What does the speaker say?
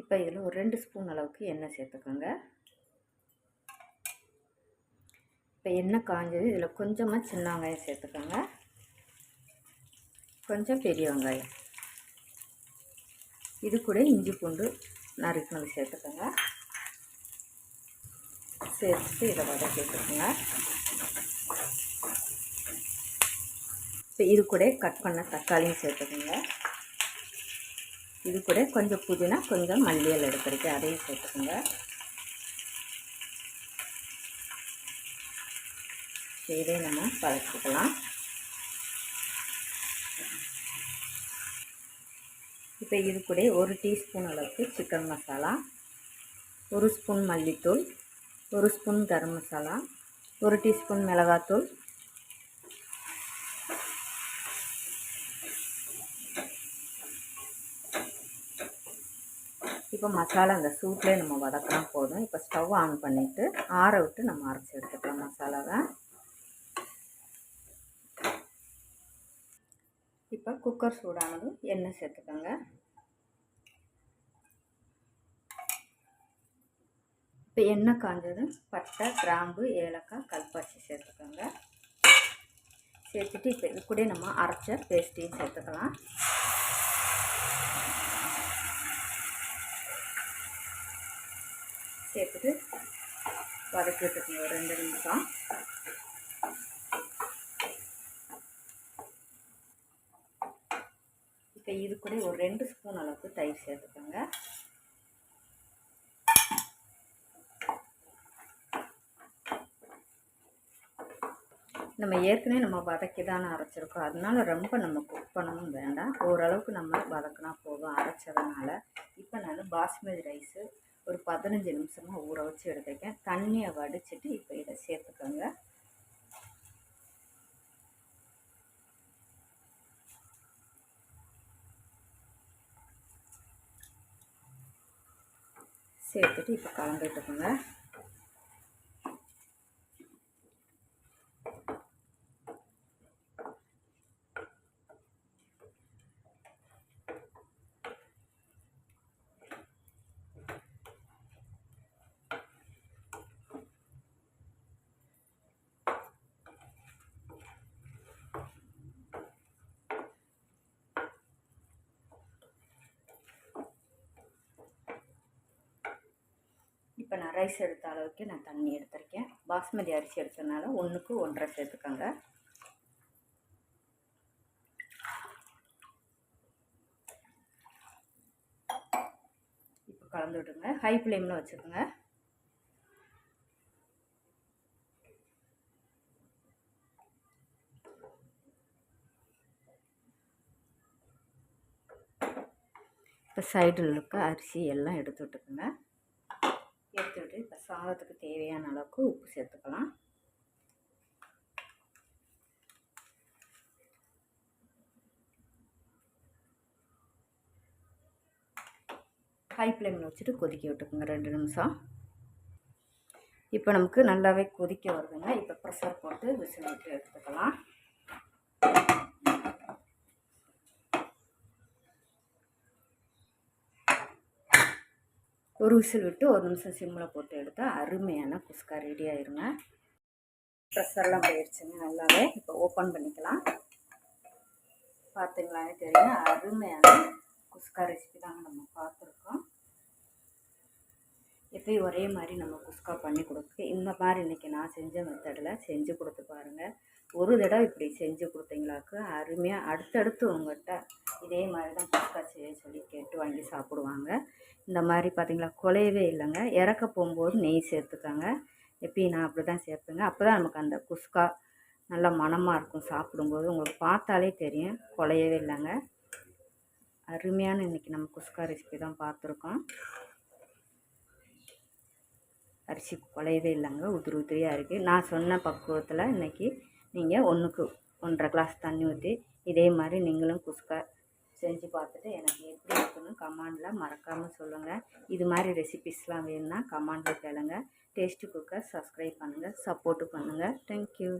இப்போ இதில் ஒரு ரெண்டு ஸ்பூன் அளவுக்கு எண்ணெய் சேர்த்துக்கோங்க. இப்போ எண்ணெய் காஞ்சது இதில் கொஞ்சமாக சின்ன வெங்காயம் சேர்த்துக்கோங்க. கொஞ்சம் பெரிய வெங்காயம். இது கூட இஞ்சி பூண்டு நறுக்கினது சேர்த்துக்கோங்க. சேர்த்துட்டு இதை வதக்கிட்டுருக்குங்க இப்போ இது கூட கட் பண்ண தக்காளியும் சேர்த்துக்கோங்க. இது கூட கொஞ்சம் புதினா கொஞ்சம் மல்லியல் எடுத்துருக்கு. அதையும் சேர்த்துக்கோங்க. இதை நம்ம வளர்த்துக்கலாம் இப்போ இது கூட ஒரு டீஸ்பூன் அளவுக்கு சிக்கன் மசாலா ஒரு ஸ்பூன் மல்லித்தூள் ஒரு ஸ்பூன் கரம் மசாலா ஒரு டீஸ்பூன் மிளகாத்தூள் இப்போ மசாலா அந்த சூட்லேயே நம்ம வதக்கினா போதும். இப்போ ஸ்டவ் ஆன் பண்ணிவிட்டு ஆற விட்டு நம்ம அரைச்சி எடுத்துக்கலாம் மசாலாவை. இப்போ குக்கர் சூடானது எண்ணெய் சேர்த்துக்கோங்க. இப்போ எண்ணெய் காஞ்சதும் பட்டை கிராம்பு ஏலக்காய் கல்பாச்சி சேர்த்துக்கோங்க. சேர்த்துட்டு இப்போ இது கூட நம்ம அரைச்ச பேஸ்ட்டையும் சேர்த்துக்கலாம். சேர்த்துட்டு வதக்கி ஒரு ரெண்டு நிமிஷம். இப்போ இது கூட ஒரு ரெண்டு ஸ்பூன் அளவுக்கு தயிர் சேர்த்துக்கோங்க. நம்ம ஏற்கனவே நம்ம வதக்கி தானே அரைச்சிருக்கோம். அதனால ரொம்ப நம்ம குக் பண்ணவும் வேண்டாம். ஓரளவுக்கு நம்ம வதக்கினா போதும். அரைச்சதுனால. இப்போ நான் பாஸ்மதி ரைஸு ஒரு பதினஞ்சு நிமிஷமாக ஊற வச்சு எடுத்துருக்கேன். தண்ணியை வடிச்சிட்டு இப்போ இதை சேர்த்துக்கோங்க. சேர்த்துட்டு இப்போ கலந்துட்டுக்கோங்க. இப்போ நான் ரைஸ் எடுத்த அளவுக்கு நான் தண்ணி எடுத்திருக்கேன். பாஸ்மதி அரிசி எடுத்ததுனால ஒன்றுக்கு ஒன்றரை சேர்த்துக்கோங்க. இப்போ கலந்து விடுங்க. ஹை ஃப்ளேமில் வச்சுக்கோங்க. இப்போ சைடில் இருக்க அரிசி எல்லாம் எடுத்து விட்டுக்குங்க. எடுத்துவிட்டு இப்போ சாதத்துக்கு தேவையான அளவுக்கு உப்பு சேர்த்துக்கலாம். ஹை ஃப்ளேமில் வச்சுட்டு கொதிக்க விட்டுக்குங்க ரெண்டு நிமிஷம். இப்போ நமக்கு நல்லாவே கொதிக்க வருதுங்க. இப்போ ப்ரெஷர் போட்டு விசில் விட்டு எடுத்துக்கலாம். ஒரு விசில் விட்டு ஒரு நிமிஷம் சிம்மில் போட்டு எடுத்தால் அருமையான குஸ்கா ரெடி ஆயிருங்க. ப்ரெஷர்லாம் போயிடுச்சுங்க நல்லாவே. இப்போ ஓப்பன் பண்ணிக்கலாம். பார்த்தீங்களானே தெரியும் அருமையான குஸ்கா ரெசிபி தாங்க நம்ம பார்த்துருக்கோம். எப்பயும் ஒரே மாதிரி நம்ம குஸ்கா பண்ணி கொடுக்கு இந்த மாதிரி இன்றைக்கி நான் செஞ்ச மெத்தடில் செஞ்சு கொடுத்து பாருங்கள் ஒரு தடவை இப்படி செஞ்சு கொடுத்தீங்களாக்கு அருமையாக அடுத்தடுத்து உங்கள்கிட்ட இதே மாதிரி தான் குஸ்கா செய்ய சொல்லி கேட்டு வாங்கி சாப்பிடுவாங்க. இந்த மாதிரி பார்த்திங்களா குலையவே இல்லைங்க. இறக்க போகும்போது நெய் சேர்த்துக்கோங்க. எப்பயும் நான் அப்படி தான் சேர்த்துங்க அப்போ தான் நமக்கு அந்த குஸ்கா நல்லா மணமாக இருக்கும் சாப்பிடும்போது. உங்களுக்கு பார்த்தாலே தெரியும். குலையவே இல்லைங்க. அருமையான இன்றைக்கி நம்ம குஸ்கா ரெசிபி தான் பார்த்துருக்கோம். அரிசி குலையவே இல்லைங்க. உதிரி உதிரியாக இருக்குது நான் சொன்ன பக்குவத்தில் இன்றைக்கி நீங்கள் ஒன்றுக்கு ஒன்றரை கிளாஸ் தண்ணி ஊற்றி இதே மாதிரி நீங்களும் குஸ்கா செஞ்சு பார்த்துட்டு எனக்கு எப்படி இருக்குன்னு கமாண்டில் மறக்காமல் சொல்லுங்கள் இது மாதிரி ரெசிபிஸ்லாம் வேணும்னா கமாண்டில் கேளுங்கள் டேஸ்ட்டு குக்கர் சப்ஸ்கிரைப் பண்ணுங்கள் சப்போர்ட்டு பண்ணுங்கள் தேங்க்யூ